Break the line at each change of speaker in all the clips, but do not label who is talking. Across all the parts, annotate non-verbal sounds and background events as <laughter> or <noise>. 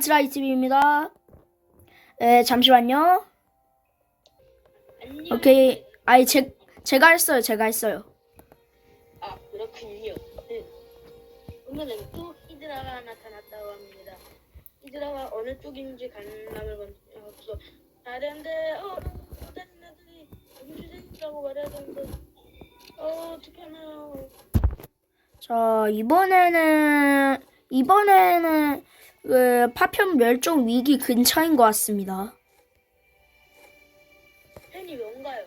트라이TV입니다. 네, 잠시만요.
안녕.
오케이. 아이, 제, 제가 했어요. 제가 했어요.
아 그렇군요. 네. 오늘은 또 히드라가 나타났다고 합니다. 히드라가 어느 쪽인지 간람을 먼저 다른데 어 다른 애들이 음주생이라고 되는데 어 어떻게 하나요?
자, 이번에는, 이번에는, 그, 파편 멸종 위기 근처인 것 같습니다.
팬이 뭔가요?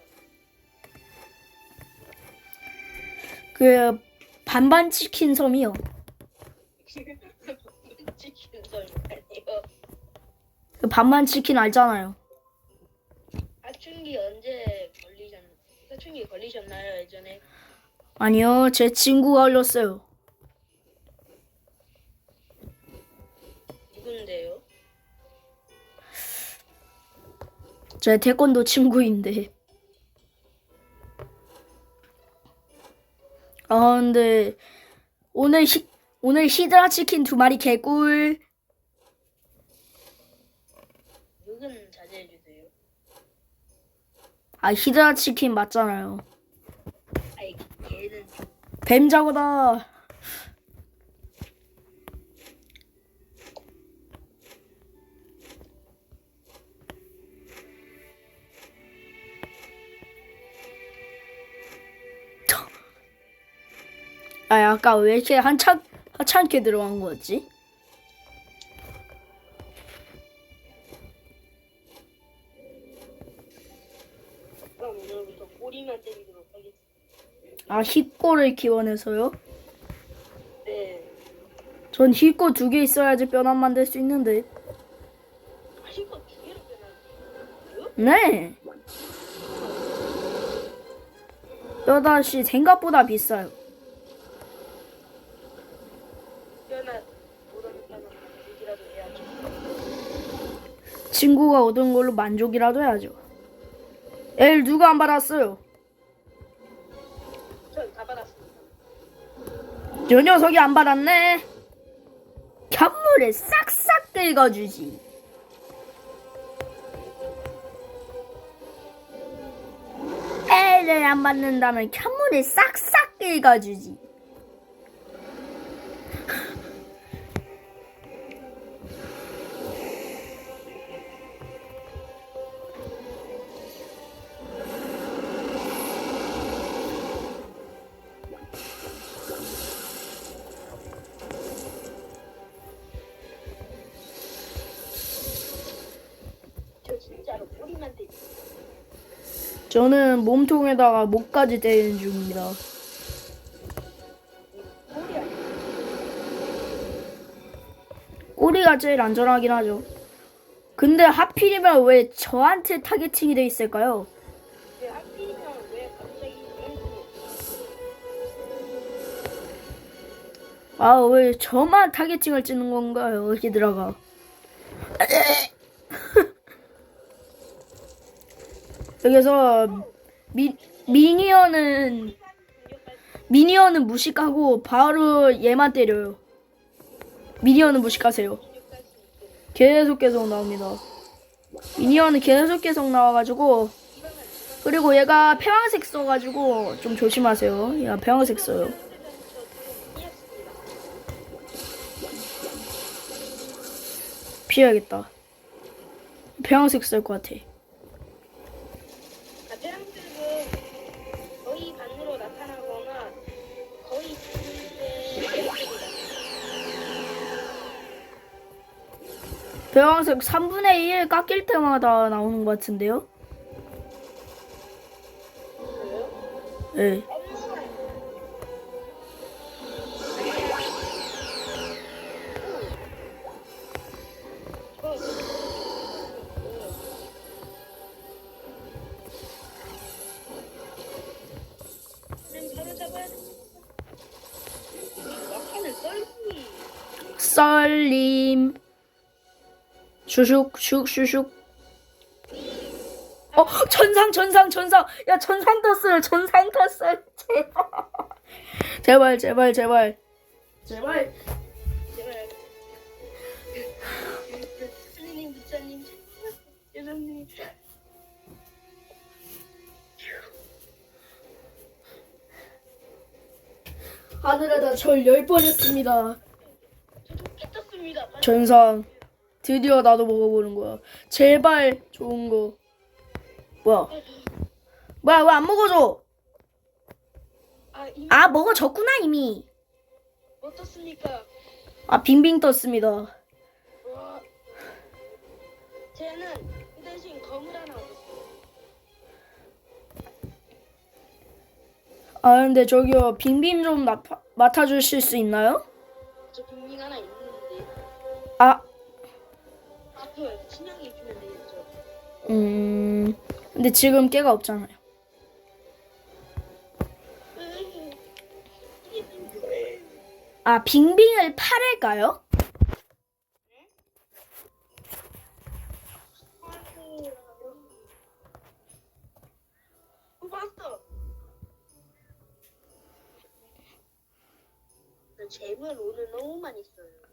그, 반반 치킨 섬이요. <laughs>
치킨 썰 아니요.
그 반반 치킨 알잖아요.
사춘기 언제 걸리셨? 사춘기 걸리셨나요 예전에?
아니요, 제 친구가 걸렸어요. 제 태권도 친구인데. 아, 근데, 오늘 히, 오늘 히드라 치킨 두 마리 개꿀.
욕은 자제해 주세요.
아, 히드라 치킨 맞잖아요.
아이 걔는
뱀자고다. 아, 아까 왜 이렇게 한참, 하찮게 들어간
하겠습니다.
아, 힙고를 기원해서요?
네.
전 힙고 두 개 있어야지 뼈만 만들 수 있는데.
하신 거두 개로 빼놨어요?
네. 뼈다시 생각보다 비싸요.
꽤나 못하니까는 얘기라도 해야죠.
친구가 얻은 걸로 만족이라도 해야죠. 엘 누가 안 받았어요?
전 다 받았습니다.
저 녀석이 안 받았네. 현물을 싹싹 긁어주지. 애를 안 받는다면 현물을 싹싹 긁어주지. 저는 몸통에다가 목까지 때리는 중입니다. 꼬리가 제일 안전하긴 하죠. 근데 하필이면 왜 저한테 타겟팅이 돼 있을까요? 아, 왜 저만 타겟팅을 찍는 건가요, 얘들아가? 여기서 미, 미니언은 미니언은 무식하고 바로 얘만 때려요. 미니언은 무식하세요. 계속 계속 나옵니다. 미니언은 계속 계속 나와가지고 그리고 얘가 폐왕색 써가지고 좀 조심하세요. 얘가 폐왕색 써요. 피해야겠다. 폐왕색 쓸 것 같아.
아,
배왕색 3분의 1 깎일 때마다 나오는 것 같은데요? 네. 썰림. 슈슉 슉슈슉. 어 천상 천상 천상. 야 천상 떴어요 천상 떴어요. 제발. 제발 제발 제발. 제발.
제발
선생님 부처님 죄송합니다.
하늘에다 절 열 번 했습니다.
전상. 드디어 나도 먹어보는 거야. 제발 좋은 거. 뭐야? 뭐야 왜 안 먹어줘?
아 이미
아 먹어줬구나 이미.
어떻습니까?
아 빙빙 떴습니다.
와. 쟤는 그 대신 검을 하나 얻었어요.
아 근데 저기요 빙빙 좀 맡아, 맡아주실 수 있나요?
저 빙빙 하나 있는데
아 음. 근데 지금 깨가 없잖아요. 아 빙빙을 팔을까요?
재물 오늘 너무 많이 써요.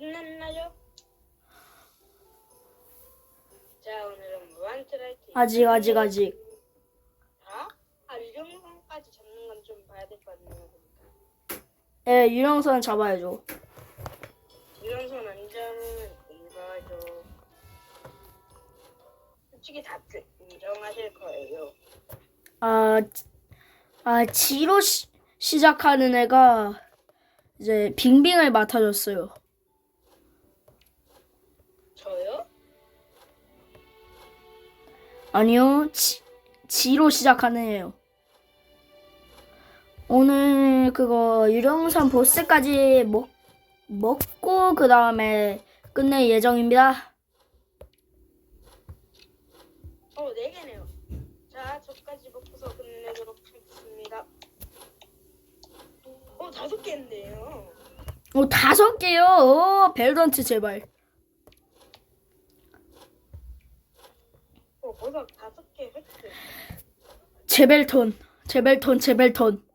끝났나요? 자, 오늘은 무한트라이트.
아직 아직 아직.
아? 아, 유령성까지 잡는 건 좀 봐야 될것 같네요.
예 유령선 잡아야죠.
유령선 안 잡으면 공가죠. 솔직히 다들 인정하실 거예요.
아, 아 지로 시, 시작하는 애가 이제 빙빙을 맡아줬어요.
저요?
아니요, 지, 지로 시작하는 애요. 오늘 그거 유령선 보스까지 먹, 먹고 그 다음에 끝낼 예정입니다.
어, 네 개네요. 자, 저까지 먹고서 끝내도록 하겠습니다. 어, 다섯 개인데요.
오 다섯 개요. 오, 벨던트 제발.
어, 버섯 다섯 개 획득.
제벨톤, 제벨톤, 제벨톤.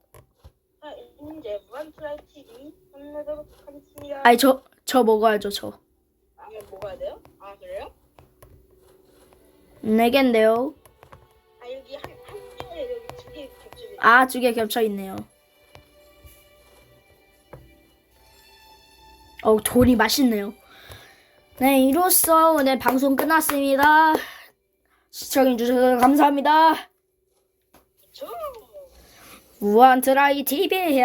자, 이제 무한 트라이 TV 끝내도록 하겠습니다.
아니 저 저 먹어야죠 저.
아, 먹어야 돼요? 아, 그래요?
네 개인데요.
아, 여기 한, 한 개, 여기 두 개 겹쳐져.
아, 두 개 겹쳐 있네요. 어, 돌이 맛있네요. 네, 이로써 오늘 방송 끝났습니다. 시청해주셔서 감사합니다.
저
무한트라이 TV.